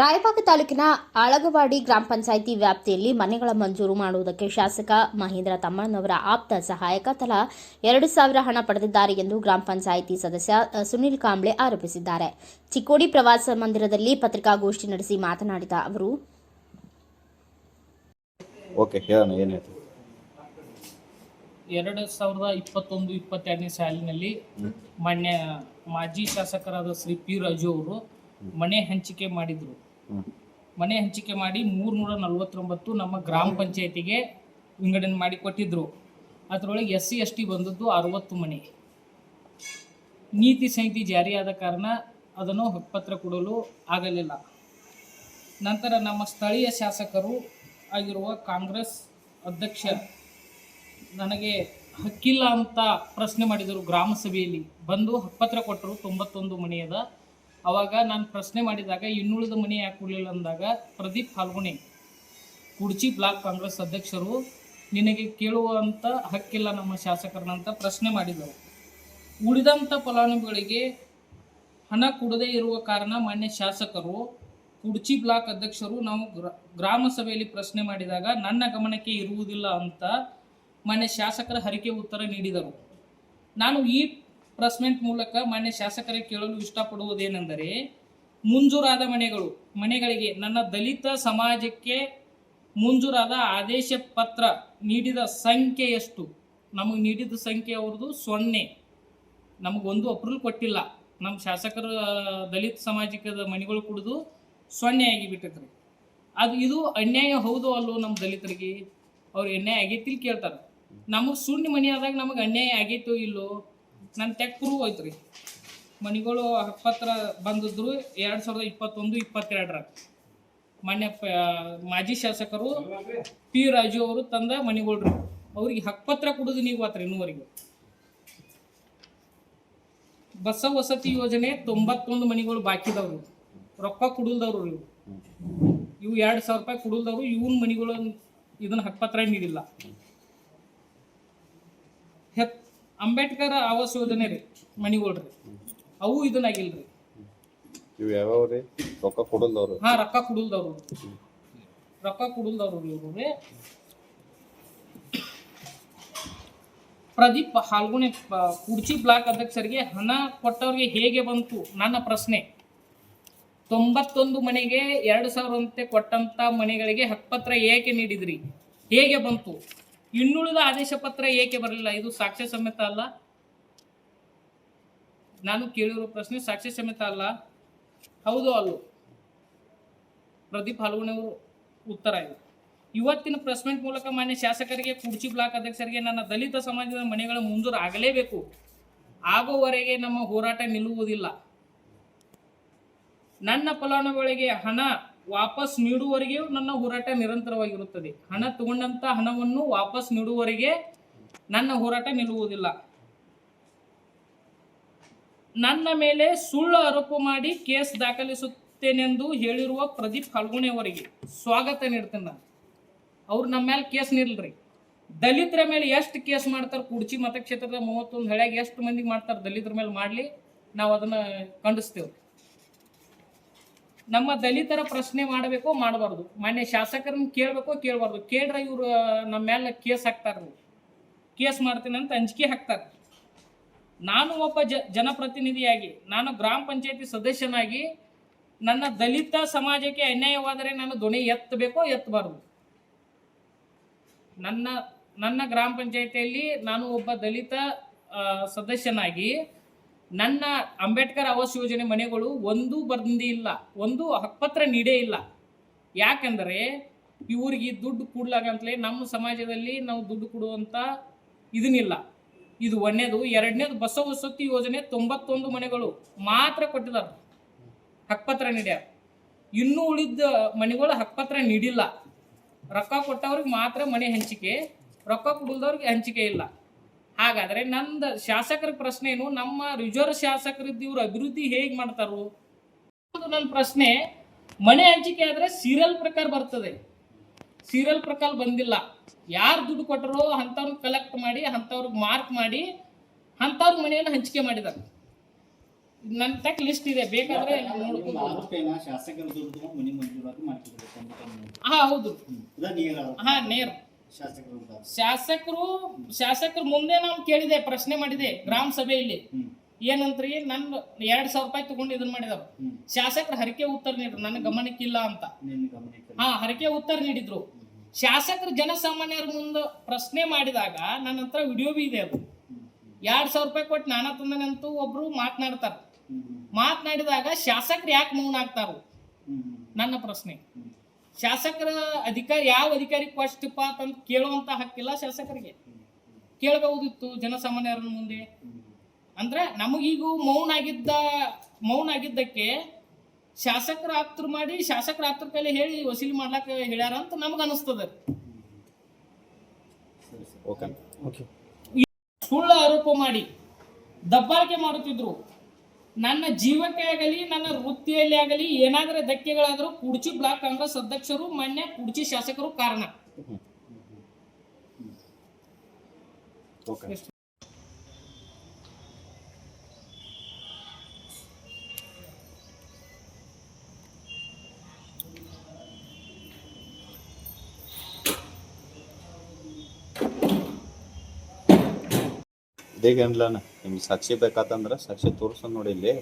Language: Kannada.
ರಾಯಬಾಗ ತಾಲೂಕಿನ ಆಳಗವಾಡಿ ಗ್ರಾಮ ಪಂಚಾಯಿತಿ ವ್ಯಾಪ್ತಿಯಲ್ಲಿ ಮನೆಗಳ ಮಂಜೂರು ಮಾಡುವುದಕ್ಕೆ ಶಾಸಕ ಮಹೇಂದ್ರ ತಮ್ಮಣ್ಣನವರ ಆಪ್ತ ಸಹಾಯಕ ತಲಾ ಎರಡು ಸಾವಿರ ಹಣ ಪಡೆದಿದ್ದಾರೆ ಎಂದು ಗ್ರಾಮ ಪಂಚಾಯಿತಿ ಸದಸ್ಯ ಸುನಿಲ್ ಕಾಂಬ್ಳೆ ಆರೋಪಿಸಿದ್ದಾರೆ. ಚಿಕ್ಕೋಡಿ ಪ್ರವಾಸ ಮಂದಿರದಲ್ಲಿ ಪತ್ರಿಕಾಗೋಷ್ಠಿ ನಡೆಸಿ ಮಾತನಾಡಿದ ಅವರು ಎರಡು ಸಾವಿರದ ಇಪ್ಪತ್ತೊಂದು ಇಪ್ಪತ್ತೆರಡನೇ ಸಾಲಿನಲ್ಲಿ ಮಾನ್ಯ ಮಾಜಿ ಶಾಸಕರಾದ ಶ್ರೀ ಪಿ ರಾಜು ಅವರು ಮನೆ ಹಂಚಿಕೆ ಮಾಡಿದರು. ಮನೆ ಹಂಚಿಕೆ ಮಾಡಿ ಮೂರ್ನೂರ ನಲ್ವತ್ತೊಂಬತ್ತು ನಮ್ಮ ಗ್ರಾಮ ಪಂಚಾಯತಿಗೆ ವಿಂಗಡಣೆ ಮಾಡಿ ಕೊಟ್ಟಿದ್ರು. ಅದರೊಳಗೆ ಎಸ್ ಸಿ ಎಸ್ ಟಿ ಬಂದದ್ದು ಅರವತ್ತು ಮನೆ. ನೀತಿ ಸಂಹಿತೆ ಜಾರಿಯಾದ ಕಾರಣ ಅದನ್ನು ಹಕ್ಕುಪತ್ರ ಕೊಡಲು ಆಗಲಿಲ್ಲ. ನಂತರ ನಮ್ಮ ಸ್ಥಳೀಯ ಶಾಸಕರು ಆಗಿರುವ ಕಾಂಗ್ರೆಸ್ ಅಧ್ಯಕ್ಷ ನನಗೆ ಹಕ್ಕಿಲ್ಲ ಅಂತ ಪ್ರಶ್ನೆ ಮಾಡಿದರು ಗ್ರಾಮ ಸಭೆಯಲ್ಲಿ. ಬಂದು ಹಕ್ಕುಪತ್ರ ಕೊಟ್ಟರು ತೊಂಬತ್ತೊಂದು ಮನೆಯದ ಅವಾಗ ನಾನು ಪ್ರಶ್ನೆ ಮಾಡಿದಾಗ, ಇನ್ನುಳಿದ ಮನೆ ಯಾಕೆ ಕೊಡಲಿಲ್ಲ ಅಂದಾಗ, ಪ್ರದೀಪ್ ಫಾಲ್ಗುಣಿ, ಕುಡ್ಚಿ ಬ್ಲಾಕ್ ಕಾಂಗ್ರೆಸ್ ಅಧ್ಯಕ್ಷರು, ನಿನಗೆ ಕೇಳುವಂಥ ಹಕ್ಕಿಲ್ಲ ನಮ್ಮ ಶಾಸಕರನ್ನಂತ ಪ್ರಶ್ನೆ ಮಾಡಿದರು. ಉಳಿದಂಥ ಫಲಾನುಭವಿಗಳಿಗೆ ಹಣ ಕೊಡದೇ ಇರುವ ಕಾರಣ ಮಾನ್ಯ ಶಾಸಕರು, ಕುಡ್ಚಿ ಬ್ಲಾಕ್ ಅಧ್ಯಕ್ಷರು ನಾವು ಗ್ರ- ಗ್ರಾಮ ಸಭೆಯಲ್ಲಿ ಪ್ರಶ್ನೆ ಮಾಡಿದಾಗ, ನನ್ನ ಗಮನಕ್ಕೆ ಇರುವುದಿಲ್ಲ ಅಂತ ಮಾನ್ಯ ಶಾಸಕರ ಹರಿಕೆ ಉತ್ತರ ನೀಡಿದರು. ನಾನು ಈ ಪ್ರೆಸ್ಮೆಂಟ್ ಮೂಲಕ ಮಾನ್ಯ ಶಾಸಕರಿಗೆ ಕೇಳಲು ಇಷ್ಟಪಡುವುದೇನೆಂದರೆ, ಮುಂಜೂರಾದ ಮನೆಗಳು, ಮನೆಗಳಿಗೆ ನನ್ನ ದಲಿತ ಸಮಾಜಕ್ಕೆ ಮುಂಜೂರಾದ ಆದೇಶ ಪತ್ರ ನೀಡಿದ ಸಂಖ್ಯೆ ಎಷ್ಟು? ನಮಗೆ ನೀಡಿದ ಸಂಖ್ಯೆ ಅವ್ರದ್ದು ಸೊನ್ನೆ. ನಮಗೊಂದು ಅಪ್ರೂವಲ್ ಕೊಟ್ಟಿಲ್ಲ. ನಮ್ಮ ಶಾಸಕರ, ದಲಿತ ಸಮಾಜಕ್ಕೆ ಮನೆಗಳು ಕುಡಿದು ಸೊನ್ನೆ ಆಗಿಬಿಟ್ಟೈತ್ರಿ ಅದು ಇದು ಅನ್ಯಾಯ ಹೌದು ಅಲ್ಲೋ ನಮ್ಮ ದಲಿತರಿಗೆ? ಅವ್ರು ಅನ್ಯಾಯ ಆಗೈತಿ ಕೇಳ್ತಾರೆ. ನಮಗೆ ಶೂನ್ಯ ಮನೆ ಆದಾಗ ನಮಗೆ ಅನ್ಯಾಯ ಆಗೈತೋ ಇಲ್ಲೋ? ನನ್ನ ಟೆಕ್ ಪ್ರೂವ್ ರೀ ಮನೆಗಳು ಹಕ್ಕುಪತ್ರ ಬಂದಿದ್ರು ಎರಡು ಸಾವಿರದ ಇಪ್ಪತ್ತೊಂದು, ಇಪ್ಪತ್ತೆರಡರ. ಮಾನ್ಯ ಮಾಜಿ ಶಾಸಕರು ಪಿ ರಾಜು ಅವರು ತಂದ ಮನೆಗಳ್ರಿ. ಅವ್ರಿಗೆ ಹಕ್ಕುಪತ್ರ ಕೊಡೋದು ನೀವು ಆತ್ರಿ ಇನ್ನೂವರೆಗೆ. ಬಸ ವಸತಿ ಯೋಜನೆ ತೊಂಬತ್ತೊಂದು ಮನೆಗಳು ಬಾಕಿ ಇದಾವ್ರಿ ರೊಕ್ಕ ಕುಡಿಲ್ದವ್ರು ಇವು ಇವು ಎರಡು ಸಾವಿರ ರೂಪಾಯಿ ಕುಡಿಲ್ದವ್ರು, ಇವನ್ ಮನೆಗಳು ಇದನ್ನ ಹಕ್ಕುಪತ್ರ ನೀಡಿಲ್ಲ. ಅಂಬೇಡ್ಕರ್ ಆವಾಸ್ ಯೋಜನೆ ರೀ ಮನೆಗಳ್ರಿ ಅವು ಇದನ್ನಾಗಿಲ್ರಿ. ಇವು ಯಾವ್ಯಾವ ರೀ? ರೊಕ್ಕ ಕೊಡಲ್ದವ್ರು. ಹಾ ರೊಕ್ಕ ಕೊಡಲ್ದವ್ರು. ರೊಕ್ಕ ಕುಡಿಲ್ದವ್ರು ಇವ್ರು ರೀ. ಪ್ರದೀಪ್ ಹಾಲ್ಗುಣೆ ಕುಡ್ಚಿ ಬ್ಲಾಕ್ ಅಧ್ಯಕ್ಷರಿಗೆ ಹಣ ಕೊಟ್ಟವ್ರಿಗೆ ಹೇಗೆ ಬಂತು? ನನ್ನ ಪ್ರಶ್ನೆ. ತೊಂಬತ್ತೊಂದು ಮನೆಗೆ ಎರಡು ಸಾವಿರಂತೆ ಕೊಟ್ಟಂತ ಮನೆಗಳಿಗೆ ಹಕ್ಕುಪತ್ರ ಏಕೆ ನೀಡಿದ್ರಿ? ಹೇಗೆ ಬಂತು? ಇನ್ನುಳಿದ ಆದೇಶ ಪತ್ರ ಏಕೆ ಬರಲಿಲ್ಲ? ಇದು ಸಾಕ್ಷ್ಯ ಸಮೇತ ಅಲ್ಲ. ನಾನು ಕೇಳಿರೋ ಪ್ರಶ್ನೆ ಸಾಕ್ಷ್ಯ ಸಮೇತ ಅಲ್ಲ. ಹೌದು ಅಲ್ಲೋ. ಪ್ರದೀಪ್ ಹಲವಣೆ ಉತ್ತರ ಇದೆ. ಇವತ್ತಿನ ಪ್ರೆಸ್ಮೆಂಟ್ ಮೂಲಕ ಮಾನ್ಯ ಶಾಸಕರಿಗೆ ಕುರ್ಚಿ ಬ್ಲಾಕ್ ಅಧ್ಯಕ್ಷರಿಗೆ ನನ್ನ ದಲಿತ ಸಮಾಜದ ಮನೆಗಳ ಮುಂದೂರು ಆಗಲೇಬೇಕು. ಆಗುವವರೆಗೆ ನಮ್ಮ ಹೋರಾಟ ನಿಲ್ಲುವುದಿಲ್ಲ. ನನ್ನ ಫಲಾನುಭವಿಗಳಿಗೆ ಹಣ ವಾಪಸ್ ನೀಡುವವರೆಗೆ ನನ್ನ ಹೋರಾಟ ನಿರಂತರವಾಗಿರುತ್ತದೆ. ಹಣ ತಗೊಂಡಂತ ಹಣವನ್ನು ವಾಪಸ್ ನೀಡುವವರೆಗೆ ನನ್ನ ಹೋರಾಟ ನಿಲ್ಲುವುದಿಲ್ಲ. ನನ್ನ ಮೇಲೆ ಸುಳ್ಳು ಆರೋಪ ಮಾಡಿ ಕೇಸ್ ದಾಖಲಿಸುತ್ತೇನೆಂದು ಹೇಳಿರುವ ಪ್ರದೀಪ್ ಫಾಲ್ಗುಣಿ ಸ್ವಾಗತ ನೀಡ್ತೇನೆ ನಾನು. ಅವ್ರು ನಮ್ಮ ಮೇಲೆ ಕೇಸ್ ನಿಲ್ರಿ. ದಲಿತರ ಮೇಲೆ ಎಷ್ಟು ಕೇಸ್ ಮಾಡ್ತಾರೆ? ಕುಡ್ಚಿ ಮತಕ್ಷೇತ್ರದ ಮೂವತ್ತೊಂದು ಹಳ್ಯಾಗ ಎಷ್ಟು ಮಂದಿಗೆ ಮಾಡ್ತಾರೆ ದಲಿತರ ಮೇಲೆ ಮಾಡಲಿ? ನಾವು ಅದನ್ನು ಖಂಡಿಸ್ತೇವೆ ನಮ್ಮ ದಲಿತರ ಪ್ರಶ್ನೆ ಮಾಡಬೇಕು ಮಾಡಬಾರ್ದು. ಮಾನ್ಯ ಶಾಸಕರನ್ನ ಕೇಳಬೇಕು ಕೇಳಬಾರ್ದು. ಕೇಳ್ರೆ ಇವರು ನಮ್ಮ ಮೇಲೆ ಕೇಸ್ ಹಾಕ್ತಾರೆ ಕೇಸ್ ಮಾಡ್ತೀನಿ ಅಂತ ಅಂಜಿಕೆ ಹಾಕ್ತಾರೆ. ನಾನು ಒಬ್ಬ ಜ, ಜನಪ್ರತಿನಿಧಿಯಾಗಿ, ನಾನು ಗ್ರಾಮ ಪಂಚಾಯತಿ ಸದಸ್ಯನಾಗಿ, ನನ್ನ ದಲಿತ ಸಮಾಜಕ್ಕೆ ಅನ್ಯಾಯವಾದರೆ ನಾನು ದೊಣೆ ಎತ್ತಬೇಕೋ ಎತ್ತಬಾರ್ದು. ನನ್ನ ನನ್ನ ಗ್ರಾಮ ಪಂಚಾಯತಿಯಲ್ಲಿ ನಾನು ಒಬ್ಬ ದಲಿತ ಸದಸ್ಯನಾಗಿ ನನ್ನ ಅಂಬೇಡ್ಕರ್ ಆವಾಸ್ ಯೋಜನೆ ಮನೆಗಳು ಒಂದು ಬಂದೇ ಇಲ್ಲ, ಒಂದು ಹಕ್ಕುಪತ್ರ ನೀಡೇ ಇಲ್ಲ. ಯಾಕಂದರೆ ಇವ್ರಿಗೆ ದುಡ್ಡು ಕೊಡ್ಲಾಗಂತಲೇ ನಮ್ಮ ಸಮಾಜದಲ್ಲಿ ನಾವು ದುಡ್ಡು ಕೊಡುವಂಥ ಇದನ್ನಿಲ್ಲ. ಇದು ಒಂದನೇದು. ಎರಡನೇದು ಬಸವ ವಸತಿ ಯೋಜನೆ ತೊಂಬತ್ತೊಂದು ಮನೆಗಳು ಮಾತ್ರ ಕೊಟ್ಟಿದ್ದಾರೆ. ಹಕ್ಕುಪತ್ರ ನೀಡ್ಯಾರ. ಇನ್ನೂ ಉಳಿದ ಮನೆಗಳು ಹಕ್ಕುಪತ್ರ ನೀಡಿಲ್ಲ. ರೊಕ್ಕ ಕೊಟ್ಟವ್ರಿಗೆ ಮಾತ್ರ ಮನೆ ಹಂಚಿಕೆ, ರೊಕ್ಕ ಕೊಡಲ್ದವ್ರಿಗೆ ಹಂಚಿಕೆ ಇಲ್ಲ. ಹಾಗಾದ್ರೆ ನಂದು ಶಾಸಕರ ಪ್ರಶ್ನೆ ಏನು? ನಮ್ಮ ರಿಜರ್ವ್ ಶಾಸಕರಿದ್ದು ಇವರು ಅಭಿವೃದ್ಧಿ ಹೇಗೆ ಮಾಡ್ತಾರೋ? ನನ್ನ ಪ್ರಶ್ನೆ. ಮನೆ ಹಂಚಿಕೆ ಆದ್ರೆ ಸೀರಿಯಲ್ ಪ್ರಕಾರ ಬರ್ತದೆ. ಸೀರಿಯಲ್ ಪ್ರಕಾರ ಬಂದಿಲ್ಲ. ಯಾರು ದುಡ್ಡು ಕೊಟ್ಟರೋ ಅಂಥವ್ರನ್ನ ಕಲೆಕ್ಟ್ ಮಾಡಿ ಅಂಥವ್ರಿಗೆ ಮಾರ್ಕ್ ಮಾಡಿ ಅಂಥವ್ರ ಮನೆಯನ್ನು ಹಂಚಿಕೆ ಮಾಡಿದ್ದಾರೆ ನನ್ನ ತಕ್ಕ ಲಿಸ್ಟ್ ಇದೆ. ಬೇಕಾದ್ರೆ ಹಾ ಹೌದು. ಹಾ ನೇರ್. ಶಾಸಕರ. ಶಾಸಕರು ಮುಂದೆ ನಾವು ಕೇಳಿದೆ ಪ್ರಶ್ನೆ ಮಾಡಿದೆ ಗ್ರಾಮ ಸಭೆಯಲ್ಲಿ ಏನಂತ್ರಿ ನನ್ ಎರಡ್ ಸಾವಿರ ರೂಪಾಯಿ ತಗೊಂಡು ಇದನ್ನ ಮಾಡಿದವರು ಶಾಸಕರು ಹರಕೆ ಉತ್ತರ ನೀಡ್ರು ನನ್ನ ಗಮನಕ್ಕಿಲ್ಲ ಅಂತ. ಹಾ ಹರಕೆ ಉತ್ತರ ನೀಡಿದ್ರು. ಶಾಸಕರು ಜನಸಾಮಾನ್ಯರ ಮುಂದೆ ಪ್ರಶ್ನೆ ಮಾಡಿದಾಗ ನನ್ನ ಹತ್ರ ವಿಡಿಯೋ ಬಿ ಇದೆ ಅದು. ಎರಡ್ ಸಾವಿರ ರೂಪಾಯಿ ಕೊಟ್ಟು ನಾನಾ ತಂದನಂತೂ ಒಬ್ರು ಮಾತನಾಡ್ತಾರ. ಮಾತನಾಡಿದಾಗ ಶಾಸಕರು ಯಾಕೆ ಮೌನ ಆಗ್ತಾರು? ನನ್ನ ಪ್ರಶ್ನೆ. ಶಾಸಕರ ಅಧಿಕಾರಿ ಯಾವ ಅಧಿಕಾರಿ ಕೊಷ್ಟಪ್ಪ ಅಂತ ಕೇಳುವಂತ ಹಕ್ಕಿಲ್ಲ ಶಾಸಕರಿಗೆ. ಕೇಳಬಹುದಿತ್ತು ಜನಸಾಮಾನ್ಯರ ಮುಂದೆ. ಅಂದ್ರೆ ನಮಗೀಗೂ ಮೌನ ಆಗಿದ್ದ ಮೌನ ಆಗಿದ್ದಕ್ಕೆ ಶಾಸಕರ ಆಪ್ತರು ಮಾಡಿ ಶಾಸಕರ ಆಪ್ತರ ಕೈಲಿ ಹೇಳಿ ವಸೂಲಿ ಮಾಡ್ಲಾಕ ಹೇಳ್ಯಾರ ಅಂತ ನಮ್ಗ ಅನಿಸ್ತದ ಓಕೆ. ಸುಳ್ಳು ಆರೋಪ ಮಾಡಿ ದಬ್ಬಾಳಿಕೆ ಮಾಡುತ್ತಿದ್ರು. ನನ್ನ ಜೀವಕ್ಕೆ ಆಗಲಿ ನನ್ನ ವೃತ್ತಿಯಲ್ಲಿ ಆಗಲಿ ಏನಾದರೂ ಧಕ್ಕೆಗಳಾದರೂ ಕುಡ್ಚಿ ಬ್ಲಾಕ್ ಕಾಂಗ್ರೆಸ್ ಅಧ್ಯಕ್ಷರು ಮಾನ್ಯ ಕುಡ್ಚಿ ಶಾಸಕರು ಕಾರಣ. ಗಂಡ್ಲನ ನಿಮ್ಗೆ ಸಾಕ್ಷಿ ಬೇಕಾತಂದ್ರ ಸಾಕ್ಷಿ ತೋರ್ಸ ನೋಡಿ ಇಲ್ಲಿ.